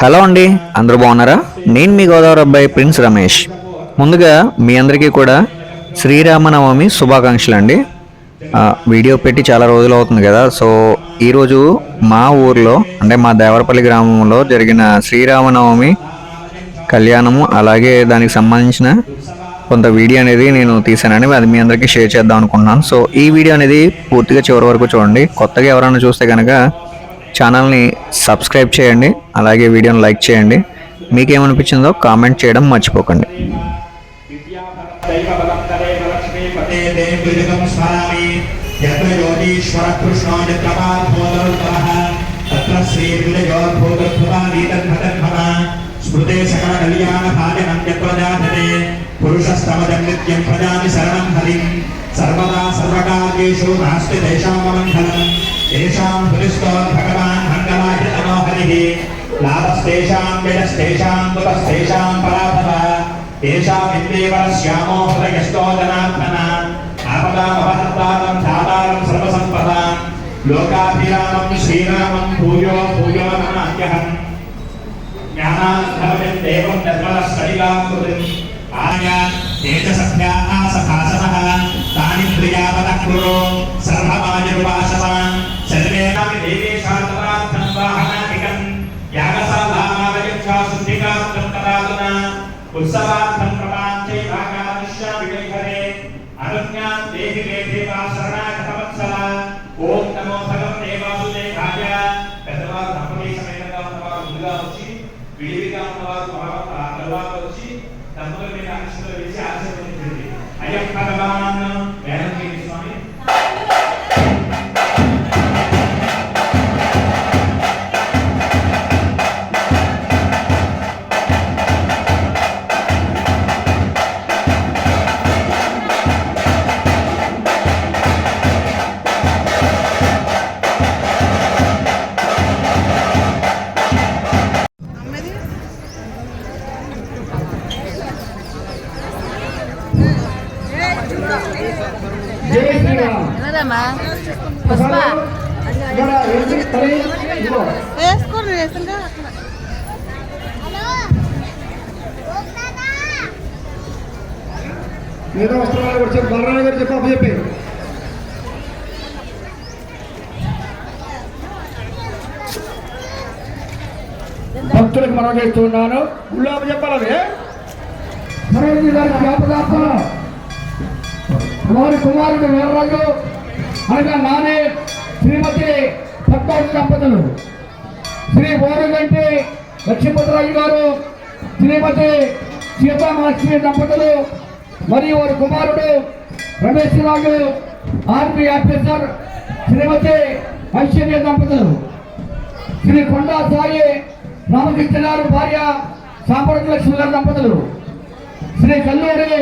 Hello అండి అందరూ బాగున్నారా? నేను మీ గోదావరి అబ్బాయి ప్రిన్స్ రమేష్. ముందుగా మీ అందరికీ కూడా శ్రీరామనవమి శుభాకాంక్షలు అండి వీడియో పెట్టి చాలా రోజులు అవుతుంది కదా సో ఈరోజు మా ఊర్లో అంటే మా దేవరపల్లి గ్రామంలో జరిగిన శ్రీరామనవమి కళ్యాణము అలాగే దానికి సంబంధించిన కొంత వీడియో అనేది నేను తీసానని అది మీ అందరికీ షేర్ చేద్దాం అనుకుంటున్నాను. సో ఈ వీడియో అనేది పూర్తిగా చివరి వరకు చూడండి. కొత్తగా ఎవరైనా చూస్తే కనుక ఛానల్ని సబ్స్క్రైబ్ చేయండి అలాగే వీడియోని లైక్ చేయండి మీకేమనిపించిందో కామెంట్ చేయడం మర్చిపోకండి స్మృతే సకల కళ్యాణ నిత్యం ప్రజామి శరణం హరిం సర్వదా సర్వకార్యేషు నాస్తి తేషామమంగళం తేషాం హృదిస్తో భగవాన్ మంగళాయతనో హరిః లాభస్తేషాం విడస్తేషాం కుతస్తేషాం పరాభవ శ్యామో హృదయస్తో జనార్దన ఆపదామపహర్తారం ధాతారం సర్వసంపదాం లోకాభిరామం శ్రీరామం భూయో భూయో నమాత్యహం జ్ఞానాధర్మం దేవం నిర్మలస్థలిలాం కృతిం ఆయ ఉత్సవార్థం ప్రమాంచే భాగాదిశ్యా విగైహరే అనుజ్ఞాన్ దేహి దేహి వా శరణాగతవత్సల ఓం నమో భగవతే వాసుదేవాయ పెద్దవారు దంపతి సమయంగా ఉన్నవారు ముందుగా వచ్చి విడివిగా ఉన్నవారు తర్వాత ఆ వచ్చి తమ్ముల మీద అక్షతలు వేసి ఆశీర్వదించండి అయ్యప్ప భగవాన్ పుష్ప. మిగతా వస్త్రాలు కూడా చెప్పి బలరాణి గారు చెప్పి అప్పు చెప్పి భక్తులకు మనం చేస్తున్నాను. గుళ్ళు అప్పు చెప్పాలి గారి జ్ఞాపకార్థం వారి కుమారుడు వీర్రాజు. అనగా నానే శ్రీమతి పద్మావతి దంపతులు. శ్రీ ఓరగంటి లక్ష్మీపతిరాజు గారు శ్రీమతి సీతామహాలక్ష్మి దంపతులు మరియు వారి కుమారుడు రమేష్ రాజు ఆర్మీ ఆఫీసర్ శ్రీమతి ఐశ్వర్య దంపతులు. శ్రీ కొండా సాయి రామకృష్ణ గారు భార్య సాంబరతి లక్ష్మి గారి దంపతులు. శ్రీ కల్లూరి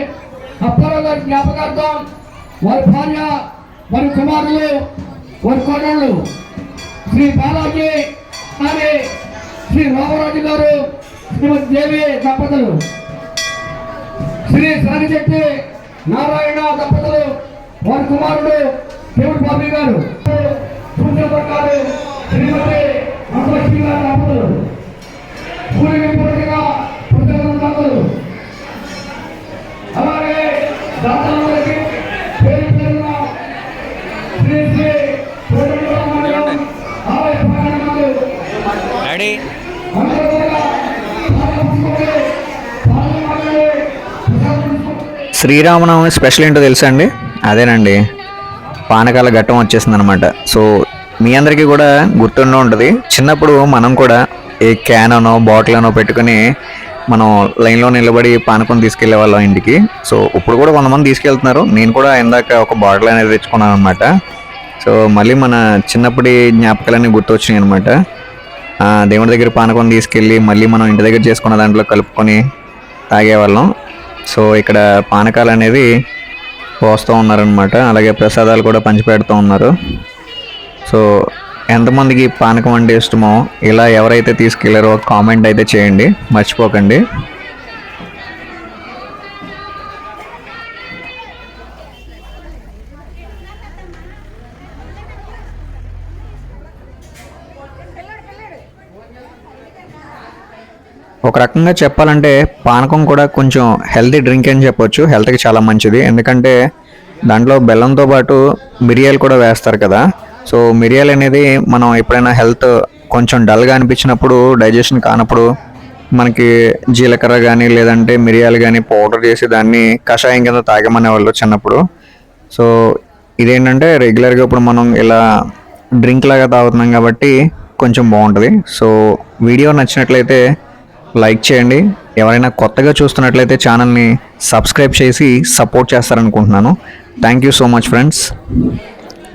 అప్పారావు గారి జ్ఞాపకార్థం వారి భార్య వారి కుమారులు వారి కోడళ్ళు శ్రీ బాలాజీ అని శ్రీ రామరాజు గారు శ్రీమతి దేవి దంపతులు శ్రీ సాగిశెట్టి నారాయణ దంపతులు వారి కుమారుడు కేవల్ బాబీ గారు సూచన ప్రకారం శ్రీమతి మహాలక్ష్మి గారి దంపతులు. కానీ శ్రీరామనవమి స్పెషల్ ఏంటో తెలుసా అండి? అదేనండి. పానకాల ఘట్టం వచ్చేసింది అనమాట సో మీ అందరికీ కూడా గుర్తుండే ఉంటుంది. చిన్నప్పుడు మనం కూడా ఏ క్యాన్ అనో బాటిల్ అనో పెట్టుకుని మనం లైన్లో నిలబడి పానకం తీసుకెళ్ళే వాళ్ళం ఇంటికి. సో ఇప్పుడు కూడా కొంతమంది తీసుకెళ్తున్నారు. నేను కూడా ఇందాక ఒక బాటిల్ అనేది తెచ్చుకున్నాను అనమాట సో మళ్ళీ మన చిన్నప్పటి జ్ఞాపకాలన్నీ గుర్తొచ్చినాయి అనమాట దేవుడి దగ్గర పానకం తీసుకెళ్ళి మళ్ళీ మనం ఇంటి దగ్గర చేసుకున్న దాంట్లో కలుపుకొని తాగేవాళ్ళం. సో ఇక్కడ పానకాలు అనేది పోస్తూ ఉన్నారనమాట అలాగే ప్రసాదాలు కూడా పంచిపెడుతూ ఉన్నారు. సో ఎంతమందికి పానకం అంటే ఇష్టమో ఇలా ఎవరైతే తీసుకెళ్ళారో కామెంట్ అయితే చేయండి. మర్చిపోకండి. ఒక రకంగా చెప్పాలంటే పానకం కూడా కొంచెం హెల్తీ డ్రింక్ అని చెప్పొచ్చు. హెల్త్కి చాలా మంచిది. ఎందుకంటే దాంట్లో బెల్లంతో పాటు మిరియాలు కూడా వేస్తారు కదా. సో మిరియాలు అనేది మనం ఎప్పుడైనా హెల్త్ కొంచెం డల్గా అనిపించినప్పుడు డైజెషన్ కానప్పుడు మనకి జీలకర్ర కానీ లేదంటే మిరియాలు కానీ పౌడర్ చేసి దాన్ని కషాయం కింద తాగమనే వాళ్ళు చిన్నప్పుడు. సో ఇదేంటంటే రెగ్యులర్గా ఇప్పుడు మనం ఇలా డ్రింక్ లాగా తాగుతున్నాం కాబట్టి కొంచెం బాగుంటుంది. సో వీడియో నచ్చినట్లయితే లైక్ చేయండి. ఎవరైనా కొత్తగా చూస్తున్నట్లయితే ఛానల్ని సబ్స్క్రైబ్ చేసి support చేస్తారనుకుంటున్నాను. Thank you so much friends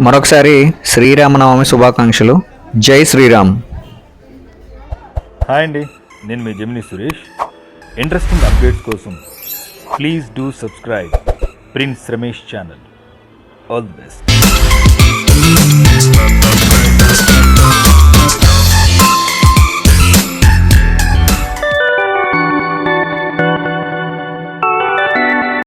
మరొకసారి శ్రీరామనవమి శుభాకాంక్షలు. జై శ్రీరామ్. హాయ్ అండి. నేను మీ జమిని సురేష్. ఇంట్రెస్టింగ్ అప్డేట్స్ కోసం please do subscribe prince Ramesh channel all the best